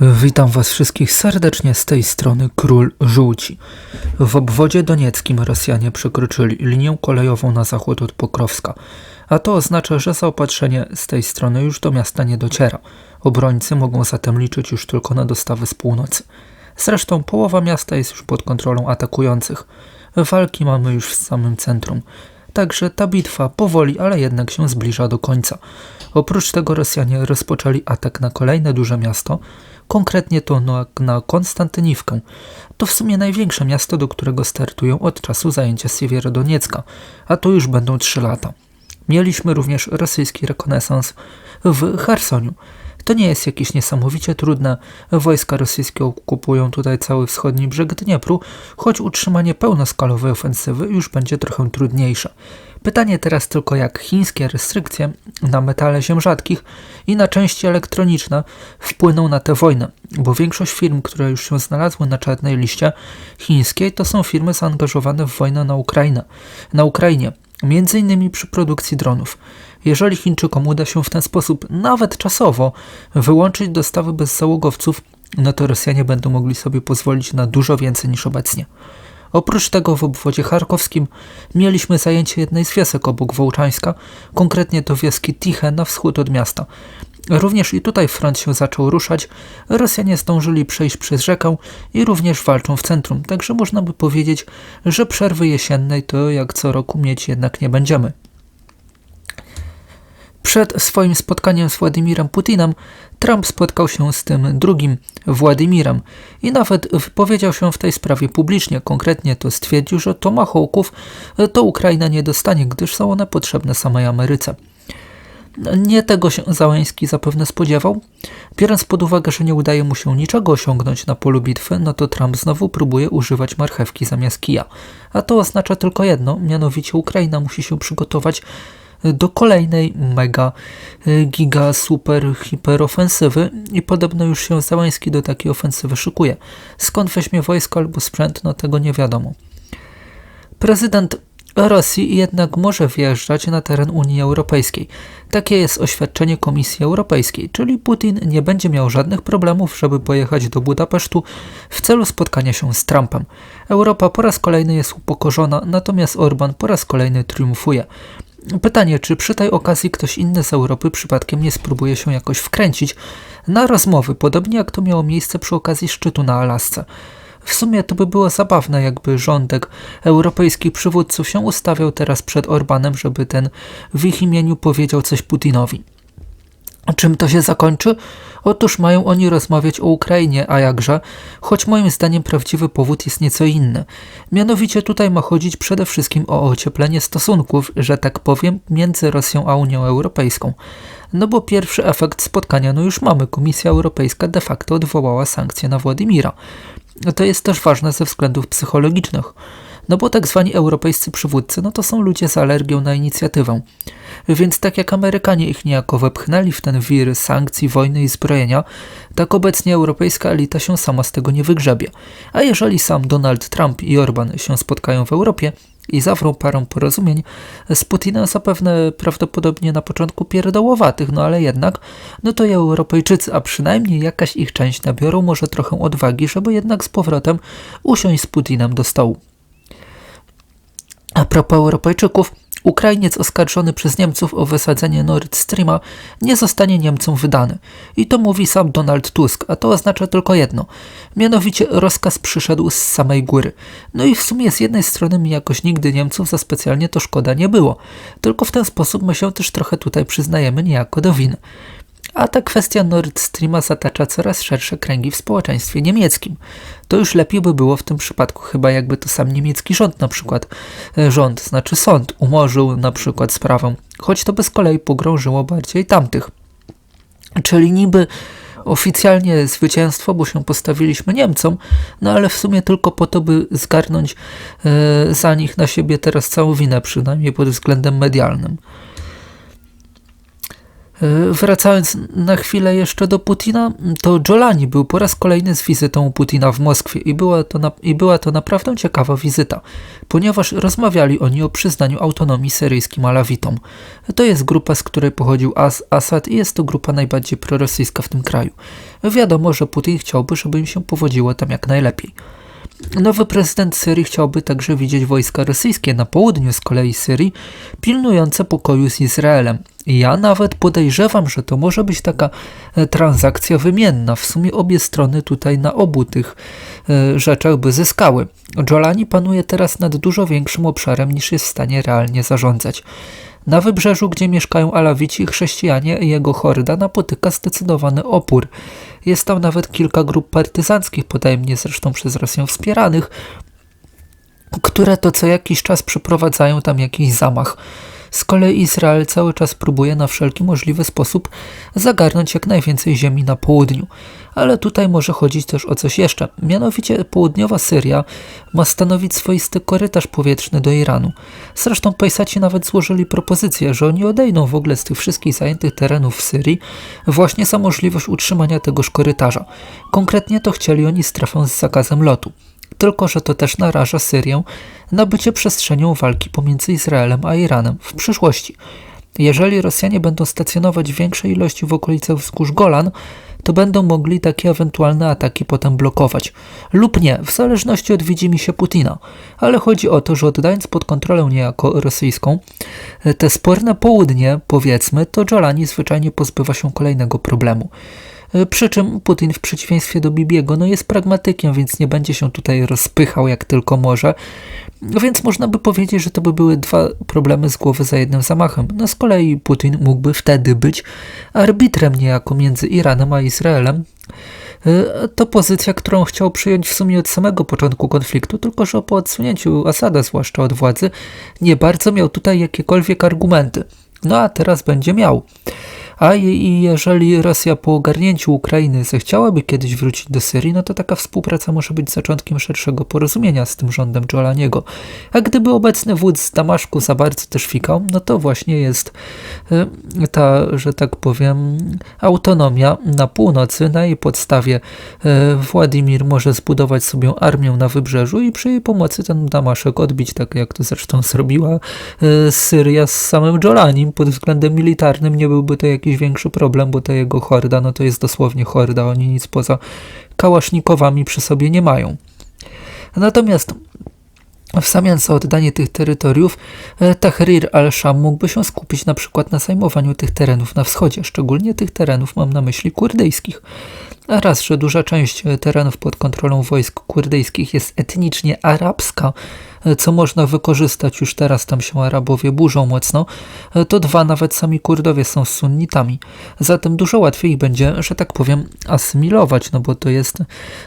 Witam Was wszystkich serdecznie z tej strony Król Żółci. W obwodzie donieckim Rosjanie przekroczyli linię kolejową na zachód od Pokrowska, a to oznacza, że zaopatrzenie z tej strony już do miasta nie dociera. Obrońcy mogą zatem liczyć już tylko na dostawy z północy. Zresztą połowa miasta jest już pod kontrolą atakujących. Walki mamy już w samym centrum. Także ta bitwa powoli, ale jednak się zbliża do końca. Oprócz tego Rosjanie rozpoczęli atak na kolejne duże miasto, konkretnie to na, na Konstantyniwkę. To w sumie największe miasto, do którego startują od czasu zajęcia Siewierodoniecka, a to już będą trzy lata. Mieliśmy również rosyjski rekonesans w Chersoniu. To nie jest jakieś niesamowicie trudne. Wojska rosyjskie okupują tutaj cały wschodni brzeg Dniepru, choć utrzymanie pełnoskalowej ofensywy już będzie trochę trudniejsze. Pytanie teraz tylko jak chińskie restrykcje na metale ziem rzadkich i na części elektroniczne wpłyną na tę wojnę, bo większość firm, które już się znalazły na czarnej liście chińskiej, to są firmy zaangażowane w wojnę na Ukrainę. Na Ukrainie, między innymi przy produkcji dronów. Jeżeli Chińczykom uda się w ten sposób, nawet czasowo, wyłączyć dostawy bezzałogowców, no to Rosjanie będą mogli sobie pozwolić na dużo więcej niż obecnie. Oprócz tego w obwodzie charkowskim mieliśmy zajęcie jednej z wiosek obok Wołczańska, konkretnie to wioski Tiche na wschód od miasta. Również i tutaj front się zaczął ruszać, Rosjanie zdążyli przejść przez rzekę i również walczą w centrum, także można by powiedzieć, że przerwy jesiennej to jak co roku mieć jednak nie będziemy. Przed swoim spotkaniem z Władimirem Putinem Trump spotkał się z tym drugim Władimirem i nawet wypowiedział się w tej sprawie publicznie. Konkretnie to stwierdził, że Tomahawków to Ukraina nie dostanie, gdyż są one potrzebne samej Ameryce. Nie tego się Załęski zapewne spodziewał. Biorąc pod uwagę, że nie udaje mu się niczego osiągnąć na polu bitwy, no to Trump znowu próbuje używać marchewki zamiast kija. A to oznacza tylko jedno, mianowicie Ukraina musi się przygotować do kolejnej mega, y, giga, super, hiperofensywy i podobno już się Załański do takiej ofensywy szykuje. Skąd weźmie wojsko albo sprzęt, no tego nie wiadomo. Prezydent Rosji jednak może wjeżdżać na teren Unii Europejskiej. Takie jest oświadczenie Komisji Europejskiej, czyli Putin nie będzie miał żadnych problemów, żeby pojechać do Budapesztu w celu spotkania się z Trumpem. Europa po raz kolejny jest upokorzona, natomiast Orban po raz kolejny triumfuje. Pytanie, czy przy tej okazji ktoś inny z Europy przypadkiem nie spróbuje się jakoś wkręcić na rozmowy, podobnie jak to miało miejsce przy okazji szczytu na Alasce. W sumie to by było zabawne, jakby rządek europejskich przywódców się ustawiał teraz przed Orbanem, żeby ten w ich imieniu powiedział coś Putinowi. Czym to się zakończy? Otóż mają oni rozmawiać o Ukrainie, a jakże, choć moim zdaniem prawdziwy powód jest nieco inny. Mianowicie tutaj ma chodzić przede wszystkim o ocieplenie stosunków, że tak powiem, między Rosją a Unią Europejską. No bo pierwszy efekt spotkania no już mamy. Komisja Europejska de facto odwołała sankcje na Władimira. To jest też ważne ze względów psychologicznych. No bo tak zwani europejscy przywódcy, no to są ludzie z alergią na inicjatywę. Więc tak jak Amerykanie ich niejako wepchnęli w ten wir sankcji, wojny i zbrojenia, tak obecnie europejska elita się sama z tego nie wygrzebie. A jeżeli sam Donald Trump i Orban się spotkają w Europie, i zawrą parą porozumień z Putinem zapewne prawdopodobnie na początku pierdołowatych, no ale jednak, no to Europejczycy, a przynajmniej jakaś ich część nabiorą może trochę odwagi, żeby jednak z powrotem usiąść z Putinem do stołu. A propos Europejczyków, Ukrainiec oskarżony przez Niemców o wysadzenie Nord Streama nie zostanie Niemcom wydany. I to mówi sam Donald Tusk, a to oznacza tylko jedno. Mianowicie rozkaz przyszedł z samej góry. No i w sumie z jednej strony mi jakoś nigdy Niemców za specjalnie to szkoda nie było. Tylko w ten sposób my się też trochę tutaj przyznajemy niejako do winy a ta kwestia Nord Streama zatacza coraz szersze kręgi w społeczeństwie niemieckim. To już lepiej by było w tym przypadku, chyba jakby to sam niemiecki rząd na przykład, e, rząd, znaczy sąd, umorzył na przykład sprawę, choć to by z kolei pogrążyło bardziej tamtych. Czyli niby oficjalnie zwycięstwo, bo się postawiliśmy Niemcom, no ale w sumie tylko po to, by zgarnąć e, za nich na siebie teraz całą winę, przynajmniej pod względem medialnym. E, wracając na chwilę jeszcze do Putina, to Jolani był po raz kolejny z wizytą Putina w Moskwie i była, to na, i była to naprawdę ciekawa wizyta, ponieważ rozmawiali oni o przyznaniu autonomii syryjskim Alawitom. To jest grupa, z której pochodził As Assad i jest to grupa najbardziej prorosyjska w tym kraju. Wiadomo, że Putin chciałby, żeby im się powodziło tam jak najlepiej. Nowy prezydent Syrii chciałby także widzieć wojska rosyjskie na południu z kolei Syrii, pilnujące pokoju z Izraelem. Ja nawet podejrzewam, że to może być taka e, transakcja wymienna. W sumie obie strony tutaj na obu tych e, rzeczach by zyskały. Jolani panuje teraz nad dużo większym obszarem niż jest w stanie realnie zarządzać. Na wybrzeżu, gdzie mieszkają Alawici i chrześcijanie, jego horda napotyka zdecydowany opór. Jest tam nawet kilka grup partyzanckich, potajemnie zresztą przez Rosję wspieranych, które to co jakiś czas przeprowadzają tam jakiś zamach. Z kolei Izrael cały czas próbuje na wszelki możliwy sposób zagarnąć jak najwięcej ziemi na południu. Ale tutaj może chodzić też o coś jeszcze. Mianowicie południowa Syria ma stanowić swoisty korytarz powietrzny do Iranu. Zresztą Pejsaci nawet złożyli propozycję, że oni odejdą w ogóle z tych wszystkich zajętych terenów w Syrii właśnie za możliwość utrzymania tegoż korytarza. Konkretnie to chcieli oni strefę z zakazem lotu tylko że to też naraża Syrię na bycie przestrzenią walki pomiędzy Izraelem a Iranem w przyszłości. Jeżeli Rosjanie będą stacjonować większej ilości w okolicach wzgórz Golan, to będą mogli takie ewentualne ataki potem blokować. Lub nie, w zależności od widzimisię Putina. Ale chodzi o to, że oddając pod kontrolę niejako rosyjską, te sporne południe, powiedzmy, to Jolani zwyczajnie pozbywa się kolejnego problemu. E, przy czym Putin w przeciwieństwie do Bibiego no jest pragmatykiem, więc nie będzie się tutaj rozpychał jak tylko może. Więc można by powiedzieć, że to by były dwa problemy z głowy za jednym zamachem. No z kolei Putin mógłby wtedy być arbitrem niejako między Iranem a Izraelem. E, to pozycja, którą chciał przyjąć w sumie od samego początku konfliktu, tylko że po odsunięciu Asada, zwłaszcza od władzy, nie bardzo miał tutaj jakiekolwiek argumenty. No a teraz będzie miał. A jeżeli Rosja po ogarnięciu Ukrainy zechciałaby kiedyś wrócić do Syrii, no to taka współpraca może być zaczątkiem szerszego porozumienia z tym rządem Jolaniego. A gdyby obecny wódz z Damaszku za bardzo też fikał, no to właśnie jest y, ta, że tak powiem, autonomia na północy. Na jej podstawie y, Władimir może zbudować sobie armię na wybrzeżu i przy jej pomocy ten Damaszek odbić, tak jak to zresztą zrobiła y, Syria z samym Jolanim. Pod względem militarnym nie byłby to jakiś jakiś większy problem, bo ta jego horda, no to jest dosłownie horda, oni nic poza kałasznikowami przy sobie nie mają. Natomiast w zamian za oddanie tych terytoriów, e, Tahrir al-Sham mógłby się skupić na przykład na zajmowaniu tych terenów na wschodzie, szczególnie tych terenów mam na myśli kurdyjskich. A raz, że duża część terenów pod kontrolą wojsk kurdyjskich jest etnicznie arabska, co można wykorzystać, już teraz tam się Arabowie burzą mocno, to dwa, nawet sami Kurdowie są sunnitami. Zatem dużo łatwiej będzie, że tak powiem, asymilować, no bo to jest,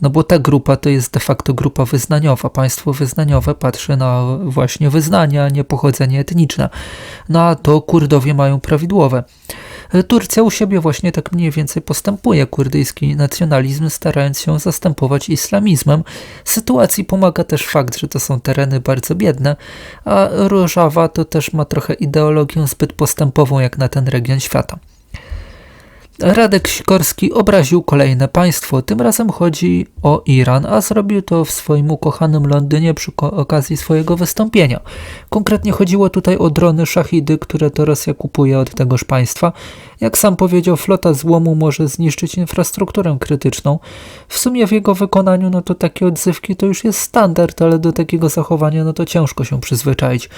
no bo ta grupa to jest de facto grupa wyznaniowa. Państwo wyznaniowe patrzy na właśnie wyznania, nie pochodzenie etniczne. No a to Kurdowie mają prawidłowe. Turcja u siebie właśnie tak mniej więcej postępuje. Kurdyjski nacjonalizm starając się zastępować islamizmem. Sytuacji pomaga też fakt, że to są tereny bardzo biedne, a Rożawa to też ma trochę ideologię zbyt postępową jak na ten region świata. Radek Sikorski obraził kolejne państwo. Tym razem chodzi o Iran, a zrobił to w swoim ukochanym Londynie przy okazji swojego wystąpienia. Konkretnie chodziło tutaj o drony szahidy, które to Rosja kupuje od tegoż państwa. Jak sam powiedział, flota złomu może zniszczyć infrastrukturę krytyczną. W sumie w jego wykonaniu, no to takie odzywki to już jest standard, ale do takiego zachowania, no to ciężko się przyzwyczaić.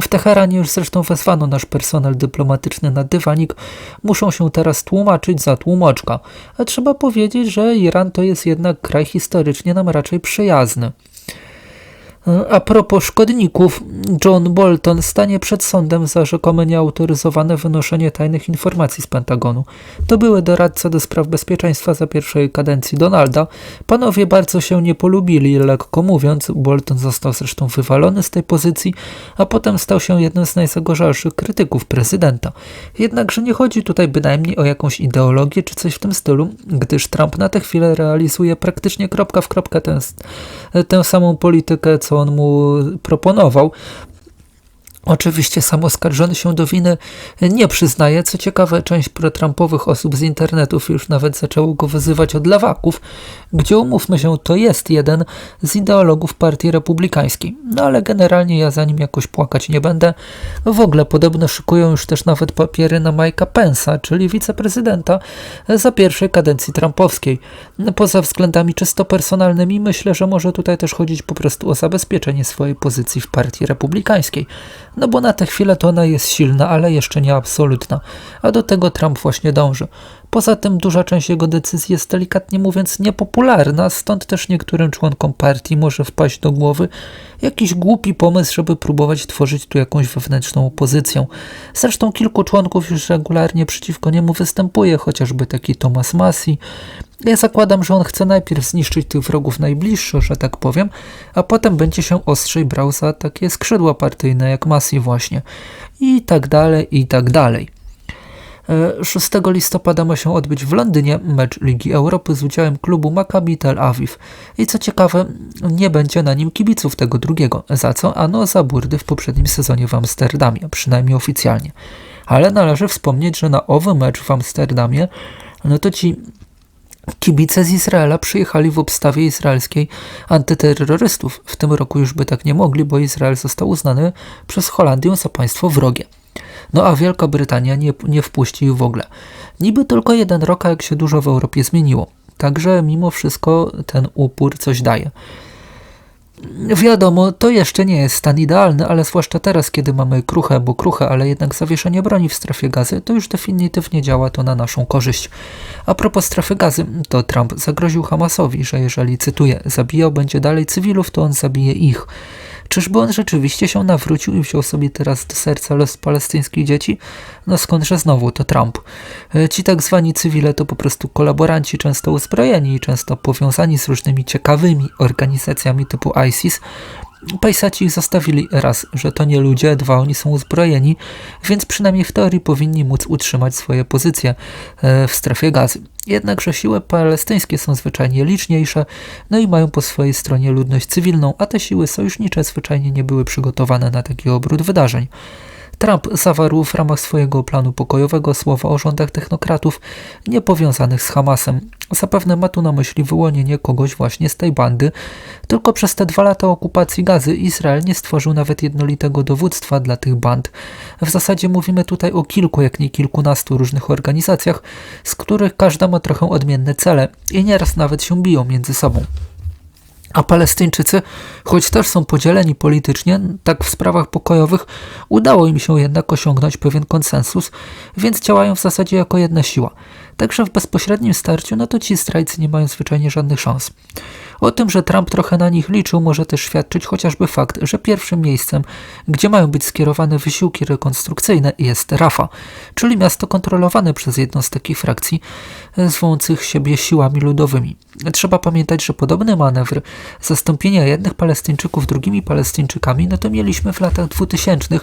W Teheranie już zresztą wezwano nasz personel dyplomatyczny na dywanik. Muszą się teraz tłumaczyć za tłumoczka. A trzeba powiedzieć, że Iran to jest jednak kraj historycznie nam raczej przyjazny. A propos szkodników, John Bolton stanie przed sądem za rzekome nieautoryzowane wynoszenie tajnych informacji z Pentagonu. To były doradca do spraw bezpieczeństwa za pierwszej kadencji Donalda. Panowie bardzo się nie polubili, lekko mówiąc. Bolton został zresztą wywalony z tej pozycji, a potem stał się jednym z najzagorzalszych krytyków prezydenta. Jednakże nie chodzi tutaj bynajmniej o jakąś ideologię czy coś w tym stylu, gdyż Trump na tę chwilę realizuje praktycznie kropka w kropkę tę, tę samą politykę, co on mu proponował. Oczywiście sam oskarżony się do winy nie przyznaje. Co ciekawe, część protrampowych osób z internetów już nawet zaczęło go wyzywać od lewaków, gdzie umówmy się, to jest jeden z ideologów partii republikańskiej. No ale generalnie ja za nim jakoś płakać nie będę. W ogóle podobno szykują już też nawet papiery na Mike'a Pence'a, czyli wiceprezydenta za pierwszej kadencji trumpowskiej. Poza względami czysto personalnymi myślę, że może tutaj też chodzić po prostu o zabezpieczenie swojej pozycji w partii republikańskiej. No bo na tę chwilę to ona jest silna, ale jeszcze nie absolutna, a do tego Trump właśnie dąży. Poza tym duża część jego decyzji jest delikatnie mówiąc niepopularna, stąd też niektórym członkom partii może wpaść do głowy jakiś głupi pomysł, żeby próbować tworzyć tu jakąś wewnętrzną opozycję. Zresztą kilku członków już regularnie przeciwko niemu występuje, chociażby taki Thomas Massey. Ja zakładam, że on chce najpierw zniszczyć tych wrogów najbliższych, że tak powiem, a potem będzie się ostrzej brał za takie skrzydła partyjne jak Massey właśnie. I tak dalej, i tak dalej. 6 listopada ma się odbyć w Londynie mecz Ligi Europy z udziałem klubu Maccabi Tel Awiw. I co ciekawe, nie będzie na nim kibiców tego drugiego, za co ano za burdy w poprzednim sezonie w Amsterdamie, przynajmniej oficjalnie. Ale należy wspomnieć, że na owy mecz w Amsterdamie, no to ci Kibice z Izraela przyjechali w obstawie izraelskiej antyterrorystów. W tym roku już by tak nie mogli, bo Izrael został uznany przez Holandię za państwo wrogie. No a Wielka Brytania nie, nie wpuści w ogóle. Niby tylko jeden rok, jak się dużo w Europie zmieniło. Także mimo wszystko ten upór coś daje. Wiadomo, to jeszcze nie jest stan idealny, ale zwłaszcza teraz, kiedy mamy kruche, bo kruche, ale jednak zawieszenie broni w strefie gazy, to już definitywnie działa to na naszą korzyść. A propos strefy gazy, to Trump zagroził Hamasowi, że jeżeli, cytuję, zabijał będzie dalej cywilów, to on zabije ich. Czyżby on rzeczywiście się nawrócił i wziął sobie teraz do serca los palestyńskich dzieci? No skądże znowu to Trump. E, ci tak zwani cywile to po prostu kolaboranci, często uzbrojeni i często powiązani z różnymi ciekawymi organizacjami typu ISIS, Pejsaci ich zostawili raz, że to nie ludzie, dwa oni są uzbrojeni, więc przynajmniej w teorii powinni móc utrzymać swoje pozycje e, w strefie gazy. Jednakże siły palestyńskie są zwyczajnie liczniejsze, no i mają po swojej stronie ludność cywilną, a te siły sojusznicze zwyczajnie nie były przygotowane na taki obrót wydarzeń. Trump zawarł w ramach swojego planu pokojowego słowa o rządach technokratów niepowiązanych z Hamasem. Zapewne ma tu na myśli wyłonienie kogoś właśnie z tej bandy, tylko przez te dwa lata okupacji gazy Izrael nie stworzył nawet jednolitego dowództwa dla tych band. W zasadzie mówimy tutaj o kilku, jak nie kilkunastu różnych organizacjach, z których każda ma trochę odmienne cele i nieraz nawet się biją między sobą. A Palestyńczycy, choć też są podzieleni politycznie, tak w sprawach pokojowych, udało im się jednak osiągnąć pewien konsensus, więc działają w zasadzie jako jedna siła. Także w bezpośrednim starciu, no to ci zdrajcy nie mają zwyczajnie żadnych szans. O tym, że Trump trochę na nich liczył, może też świadczyć chociażby fakt, że pierwszym miejscem, gdzie mają być skierowane wysiłki rekonstrukcyjne, jest Rafa, czyli miasto kontrolowane przez jedną z takich frakcji e, zwących siebie siłami ludowymi. Trzeba pamiętać, że podobny manewr zastąpienia jednych Palestyńczyków drugimi Palestyńczykami, no to mieliśmy w latach 2000,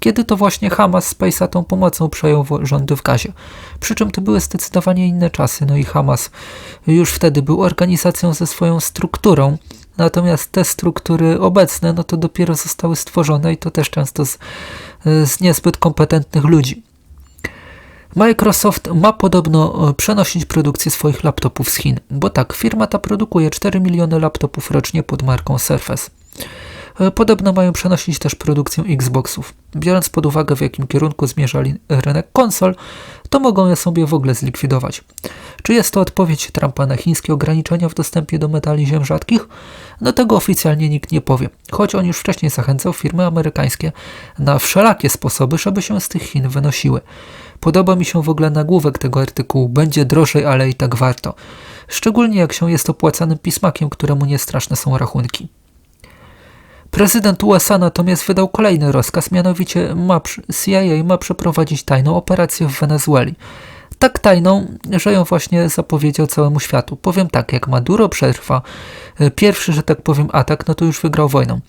kiedy to właśnie Hamas z Pejsatą pomocą przejął rządy w Gazie. Przy czym to były zdecydowanie inne czasy, no i Hamas już wtedy był organizacją ze swoją strukturą, natomiast te struktury obecne, no to dopiero zostały stworzone i to też często z, z niezbyt kompetentnych ludzi. Microsoft ma podobno e, przenosić produkcję swoich laptopów z Chin, bo tak, firma ta produkuje 4 miliony laptopów rocznie pod marką Surface. E, podobno mają przenosić też produkcję Xboxów. Biorąc pod uwagę, w jakim kierunku zmierzali rynek konsol, to mogą je sobie w ogóle zlikwidować. Czy jest to odpowiedź Trumpa na chińskie ograniczenia w dostępie do metali ziem rzadkich? No tego oficjalnie nikt nie powie, choć on już wcześniej zachęcał firmy amerykańskie na wszelakie sposoby, żeby się z tych Chin wynosiły. Podoba mi się w ogóle nagłówek tego artykułu. Będzie drożej, ale i tak warto. Szczególnie jak się jest opłacanym pismakiem, któremu nie straszne są rachunki. Prezydent USA natomiast wydał kolejny rozkaz, mianowicie ma, CIA ma przeprowadzić tajną operację w Wenezueli. Tak tajną, że ją właśnie zapowiedział całemu światu. Powiem tak, jak Maduro przerwa e, pierwszy, że tak powiem, atak, no to już wygrał wojną.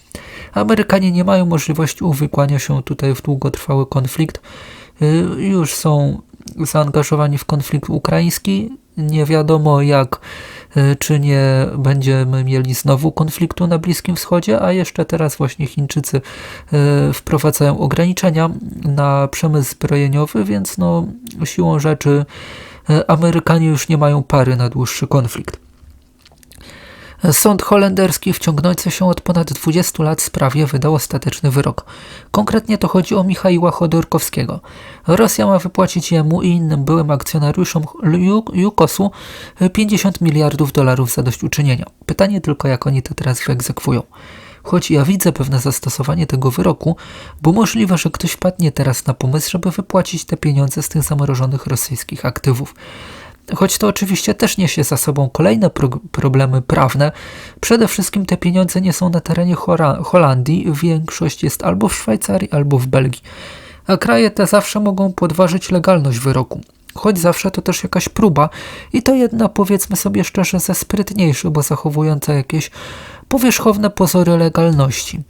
Amerykanie nie mają możliwości uwikłania się tutaj w długotrwały konflikt. E, już są zaangażowani w konflikt ukraiński. Nie wiadomo, jak czy nie będziemy mieli znowu konfliktu na Bliskim Wschodzie, a jeszcze teraz właśnie Chińczycy e, wprowadzają ograniczenia na przemysł zbrojeniowy, więc no siłą rzeczy Amerykanie już nie mają pary na dłuższy konflikt. Sąd holenderski w się od ponad 20 lat sprawie wydał ostateczny wyrok. Konkretnie to chodzi o Michaiła Chodorkowskiego. Rosja ma wypłacić jemu i innym byłym akcjonariuszom Jukosu 50 miliardów dolarów zadośćuczynienia. Pytanie tylko, jak oni to teraz wyegzekwują. Choć ja widzę pewne zastosowanie tego wyroku, bo możliwe, że ktoś wpadnie teraz na pomysł, żeby wypłacić te pieniądze z tych zamrożonych rosyjskich aktywów. Choć to oczywiście też niesie za sobą kolejne pro problemy prawne, przede wszystkim te pieniądze nie są na terenie Holandii, większość jest albo w Szwajcarii, albo w Belgii. A kraje te zawsze mogą podważyć legalność wyroku. Choć zawsze to też jakaś próba i to jedna, powiedzmy sobie szczerze, ze sprytniejszych, bo zachowująca jakieś powierzchowne pozory legalności.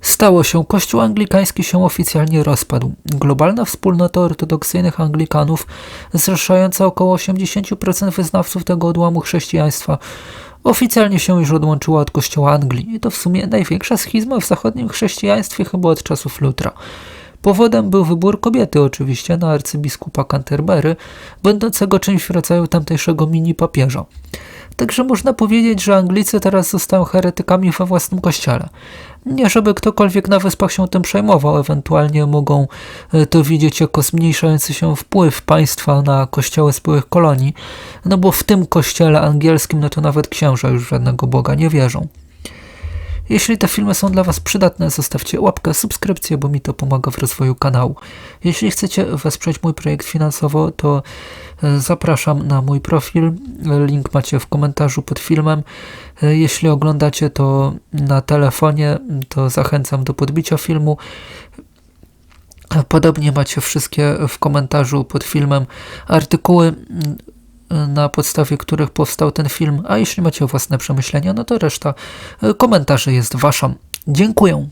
Stało się, Kościół anglikański się oficjalnie rozpadł. Globalna wspólnota ortodoksyjnych Anglikanów, zrzeszająca około 80% wyznawców tego odłamu chrześcijaństwa, oficjalnie się już odłączyła od Kościoła Anglii. I to w sumie największa schizma w zachodnim chrześcijaństwie chyba od czasów Lutra. Powodem był wybór kobiety oczywiście na arcybiskupa Canterbury, będącego czymś w rodzaju tamtejszego mini papieża. Także można powiedzieć, że Anglicy teraz zostają heretykami we własnym kościele. Nie, żeby ktokolwiek na wyspach się tym przejmował, ewentualnie mogą e, to widzieć jako zmniejszający się wpływ państwa na kościoły z byłych kolonii, no bo w tym kościele angielskim, no to nawet księża już żadnego Boga nie wierzą. Jeśli te filmy są dla Was przydatne, zostawcie łapkę, subskrypcję, bo mi to pomaga w rozwoju kanału. Jeśli chcecie wesprzeć mój projekt finansowo, to e, zapraszam na mój profil. Link macie w komentarzu pod filmem. E, jeśli oglądacie to na telefonie, to zachęcam do podbicia filmu. Podobnie macie wszystkie w komentarzu pod filmem artykuły na podstawie których powstał ten film, a jeśli macie własne przemyślenia, no to reszta komentarzy jest wasza. Dziękuję.